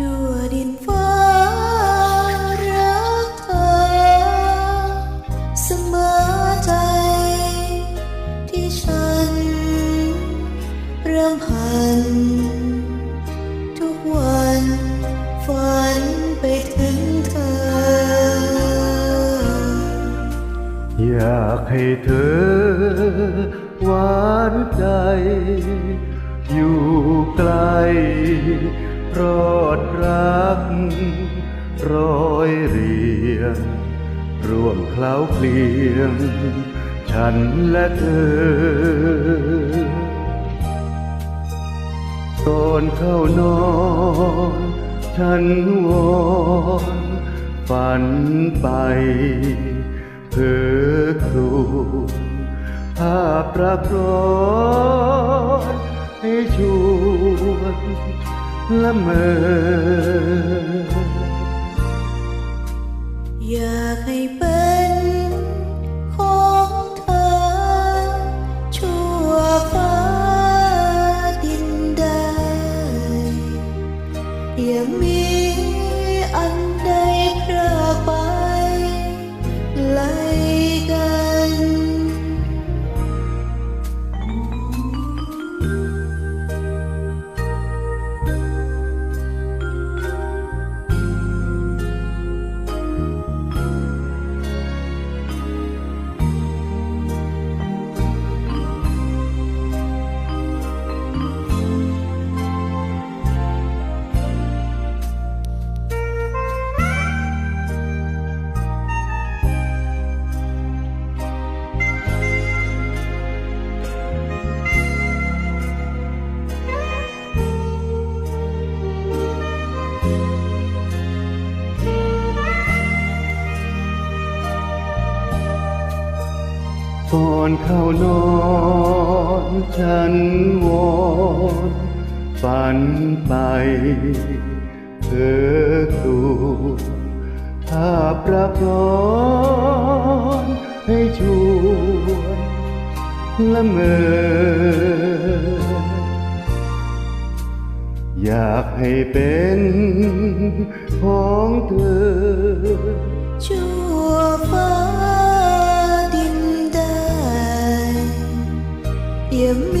ชั่วดินฟ้ารักเธอเสมอใจ ที่ฉันเริ่มหัน ทุกวันฝันไปถึงเธอ อยากให้เธอหวานใจ อยู่ไกล รอดรักร้อยเรียงร่วมเคล้าเคลียง ฉันและเธอก่อนเข้านอน ฉันวอนฝันไปเพ้อครวญภาพรักร้อนให้ชวน ละเมอ อยากให้เป็นของเธอชั่ว ก่อนเข้านอนฉันวอนฝันไปเธอตูภาพรักร้อนให้ชวนละเมอ อยากให้เป็นของเธอ kiếm